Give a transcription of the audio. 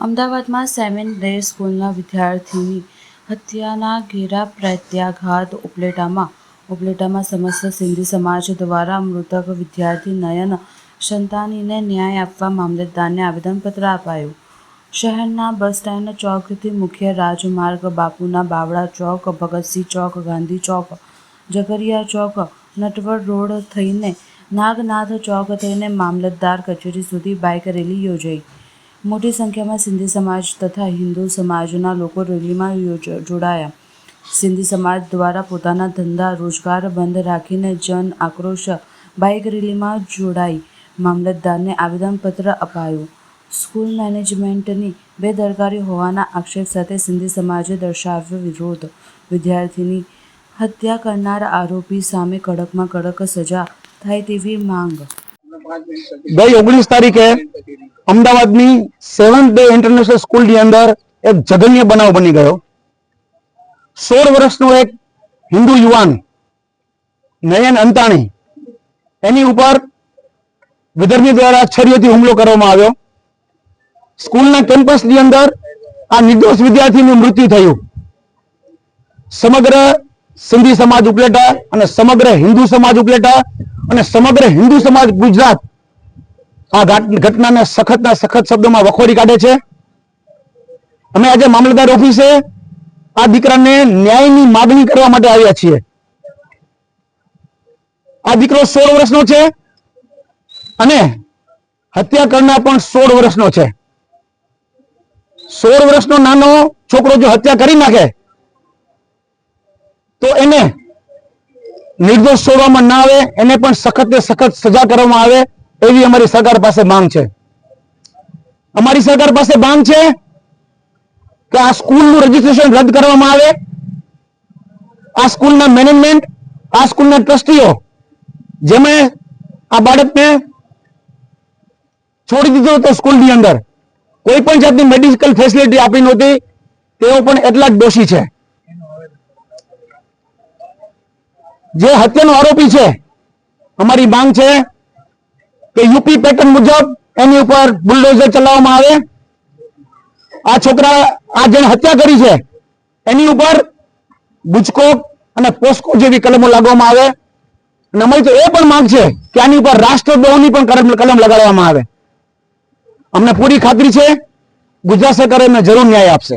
અમદાવાદમાં seven day સ્કૂલના વિદ્યાર્થીની હત્યાના ઘેરા પ્રત્યાઘાત ઉપલેટામાં. ઉપલેટામાં સમસ્ત સિંધી સમાજ દ્વારા મૃતક વિદ્યાર્થી નયન સંતાનીને ન્યાય આપવા મામલતદારને આવેદનપત્ર અપાયું. શહેરના બસ સ્ટેન્ડ ચોકથી મુખ્ય રાજમાર્ગ બાપુના બાવળા ચોક, ભગતસિંહ ચોક, ગાંધી ચોક જગરિયા ચોક નટવર રોડ થઈને નાગનાથ ચોક થઈને મામલતદાર કચેરી સુધી બાઇક રેલી યોજાઈ. મોટી સંખ્યામાં સિંધી સમાજ તથા હિન્દુ સમાજના લોકો રેલીમાં જોડાયા. સિંધી સમાજ દ્વારા પોતાના ધંધા રોજગાર બંધ રાખીને જન આક્રોશ બાઇક રેલીમાં જોડાઈ. મામલતદારને આવેદનપત્ર અપાયું. સ્કૂલ મેનેજમેન્ટની બેદરકારી હોવાના આક્ષેપ સાથે સિંધી સમાજે દર્શાવ્યો વિરોધ. વિદ્યાર્થીની હત્યા કરનાર આરોપી સામે કડકમાં કડક સજા થાય તેવી માંગ. ગઈ ઓગણીસ તારીખે અમદાવાદની સેવન્થ ડે ઇન્ટરનેશનલ સ્કૂલની અંદર એક જઘન્ય બનાવ બની ગયો. સોળ વર્ષનો એક હિન્દુ યુવાન, નયન અંતાણી, એની ઉપર વિદર્ભી દ્વારા છરીઓથી હુમલો કરવામાં આવ્યો. સ્કૂલના કેમ્પસની અંદર આ નિર્દોષ વિદ્યાર્થીનું મૃત્યુ થયું. સમગ્ર સિંધી સમાજ ઉપલેટા અને સમગ્ર હિન્દુ સમાજ ઉપલેટા અને સમગ્ર હિન્દુ સમાજ ગુજરાત આ ઘાટ- ઘટનાને સખતના સખત શબ્દોમાં વખોડી કાઢે છે. અમે આજે મામલતદાર ઓફિસે આ દીકરાને ન્યાયની માગણી કરવા માટે આવ્યા છીએ. આ દીકરો સોળ વર્ષનો છે અને હત્યા કરનાર પણ સોળ વર્ષનો છે. સોળ વર્ષનો નાનો છોકરો જો હત્યા કરી નાખે, તો એને નિર્દોષ છોડવામાં ના આવે, એને પણ સખત સખત સજા કરવામાં આવે, એવી અમારી સરકાર પાસે માંગ છે. અમારી સરકાર પાસે માંગ છે કે આ સ્કૂલનું રજીસ્ટ્રેશન રદ કરવામાં આવે. આ સ્કૂલના મેનેજમેન્ટ આ સ્કૂલના ટ્રસ્ટીઓ, જેમણે આ બાળકને છોડી દીધો હતો સ્કૂલની અંદર, કોઈ પણ જાતની મેડિકલ ફેસિલિટી આપી નહોતી, તેઓ પણ એટલા જ દોષી છે. જે હત્યાનો આરોપી છે, અમારી માંગ છે કે યુપી પેટર્ન મુજબ એની ઉપર બુલડોઝર ચલાવવામાં આવે. આ છોકરા, આ જેને હત્યા કરી છે, એની ઉપર ગુજકો અને પોસ્કો જેવી કલમો લાગવામાં આવે. અને અમારી તો એ પણ માંગ છે કે આની ઉપર રાષ્ટ્રદ્રોહની પણ કલમ લગાડવામાં આવે. અમને પૂરી ખાતરી છે, ગુજરાત સરકાર એમને જરૂર ન્યાય આપશે.